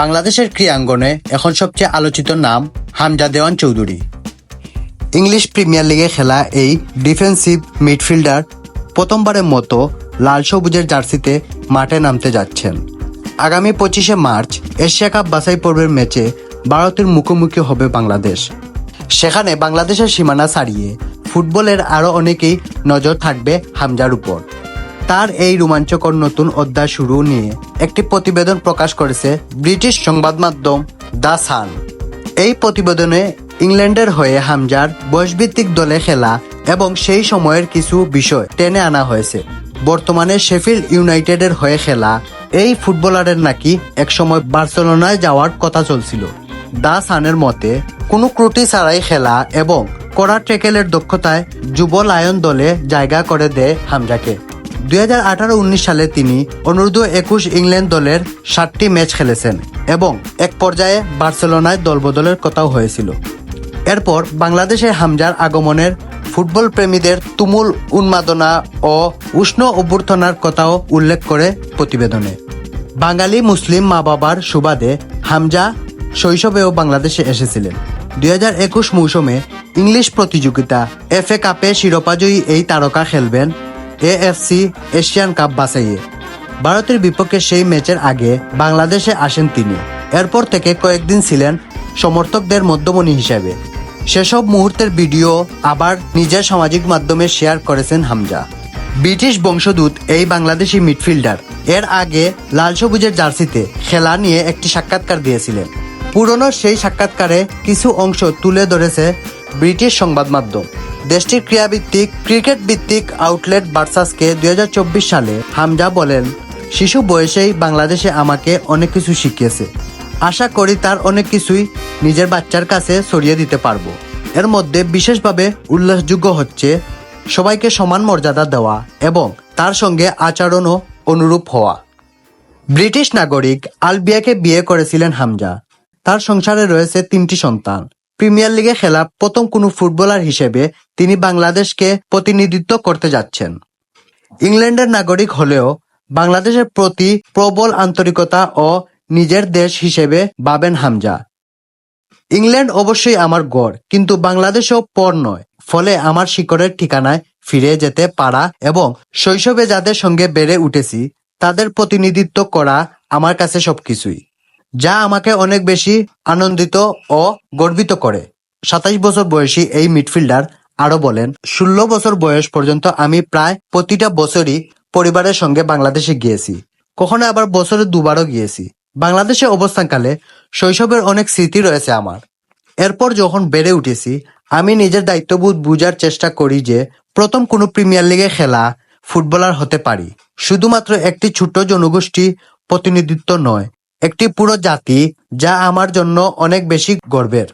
বাংলাদেশের ক্রীড়াঙ্গনে এখন সবচেয়ে আলোচিত নাম হামজা দেওয়ান চৌধুরী। ইংলিশ প্রিমিয়ার লিগে খেলা এই ডিফেন্সিভ মিডফিল্ডার প্রথমবারের মতো লাল সবুজের জার্সিতে মাঠে নামতে যাচ্ছেন। আগামী পঁচিশে মার্চ এশিয়া কাপ বাছাই পর্বের ম্যাচে ভারতের মুখোমুখি হবে বাংলাদেশ। সেখানে বাংলাদেশের সীমানা ছাড়িয়ে ফুটবলের আরও অনেকেই নজর থাকবে হামজার উপর। তার এই রোমাঞ্চকর নতুন অধ্যায় শুরু নিয়ে একটি প্রতিবেদন প্রকাশ করেছে ব্রিটিশ সংবাদ মাধ্যম দ্য সান। এই প্রতিবেদনে ইংল্যান্ডের হয়ে হামজার বয়সভিত্তিক দলে খেলা এবং সেই সময়ের কিছু বিষয় টেনে আনা হয়েছে। বর্তমানে শেফিল্ড ইউনাইটেডের হয়ে খেলা এই ফুটবলারের নাকি একসময় বার্সেলোনায় যাওয়ার কথা চলছিল। দা সানের মতে, কোনো ক্রুটি ছাড়াই খেলা এবং কড়া ট্রেকেলের দক্ষতায় যুব লায়ন দলে জায়গা করে দেয় হামজাকে। দুই হাজার আঠারো উনিশ সালে তিনি অনূর্ধ্ব একুশ ইংল্যান্ড দলের সাতটি ম্যাচ খেলেছেন এবং এক পর্যায়ে বার্সেলোনায় দলবদলের কথাও হয়েছিল। এরপর বাংলাদেশে হামজার আগমনের ফুটবল প্রেমীদের তুমুল উন্মাদনা ও উষ্ণ অভ্যর্থনার কথাও উল্লেখ করে প্রতিবেদনে। বাঙালি মুসলিম মা বাবার সুবাদে হামজা শৈশবেও বাংলাদেশে এসেছিলেন। দুই হাজার একুশ মৌসুমে ইংলিশ প্রতিযোগিতা এফ এ কাপে শিরোপাজয়ী এই তারকা খেলবেন এএফসি এশিয়ান কাপ বাছাইয়ে। ভারতের বিপক্ষে সেই ম্যাচের আগে বাংলাদেশে আসেন তিনি। এরপর থেকে কয়েকদিন ছিলেন সমর্থকদের মধ্যমণি হিসেবে। সেসব মুহূর্তের ভিডিও আবার নিজের সামাজিক মাধ্যমে শেয়ার করেছেন হামজা। ব্রিটিশ বংশদূত এই বাংলাদেশি মিডফিল্ডার এর আগে লাল সবুজের জার্সিতে খেলা নিয়ে একটি সাক্ষাৎকার দিয়েছিলেন। পুরনো সেই সাক্ষাৎকারে কিছু অংশ তুলে ধরেছে ব্রিটিশ সংবাদ মাধ্যম দেশটির ক্রীড়াভিত্তিক ক্রিকেট ভিত্তিক আউটলেট বার্সাসকে দু হাজার চব্বিশ সালে হামজা বলেন, শিশু বয়সেই বাংলাদেশে আমাকে অনেক কিছু শিখিয়েছে। আশা করি তার অনেক কিছুই নিজের বাচ্চার কাছে ছড়িয়ে দিতে পারব। এর মধ্যে বিশেষভাবে উল্লেখযোগ্য হচ্ছে সবাইকে সমান মর্যাদা দেওয়া এবং তার সঙ্গে আচরণও অনুরূপ হওয়া। ব্রিটিশ নাগরিক আলবিয়াকে বিয়ে করেছিলেন হামজা। তার সংসারে রয়েছে তিনটি সন্তান। প্রিমিয়ার লিগে খেলা প্রথম কোনো ফুটবলার হিসেবে তিনি বাংলাদেশকে প্রতিনিধিত্ব করতে যাচ্ছেন। ইংল্যান্ডের নাগরিক হলেও বাংলাদেশের প্রতি প্রবল আন্তরিকতা ও নিজের দেশ হিসেবে ভাবেন হামজা। ইংল্যান্ড অবশ্যই আমার গড়, কিন্তু বাংলাদেশও পর নয়, ফলে আমার শিকড়ের ঠিকানায় ফিরে যেতে পারা এবং শৈশবে যাদের সঙ্গে বেড়ে উঠেছি, তাদের প্রতিনিধিত্ব করা আমার কাছে সবকিছুই। যা আমাকে অনেক বেশি আনন্দিত ও গর্বিত করে। সাতাইশ বছর বয়সী এই মিডফিল্ডার আরও বলেন, ষোলো বছর বয়স পর্যন্ত আমি প্রায় প্রতিটা বছরই পরিবারের সঙ্গে বাংলাদেশে গিয়েছি। কখনো আবার বছরে দুবারও গিয়েছি। বাংলাদেশে অবস্থানকালে শৈশবের অনেক স্মৃতি রয়েছে আমার। এরপর যখন বেড়ে উঠেছি, আমি নিজের দায়িত্ববোধ বুঝার চেষ্টা করি যে প্রথম কোনো প্রিমিয়ার লিগে খেলা, ফুটবলার হতে পারি। শুধুমাত্র একটি ছোট জনগোষ্ঠী প্রতিনিধিত্ব নয় একটি পুরো জাতি যা আমার জন্য অনেক বেশি গর্বের।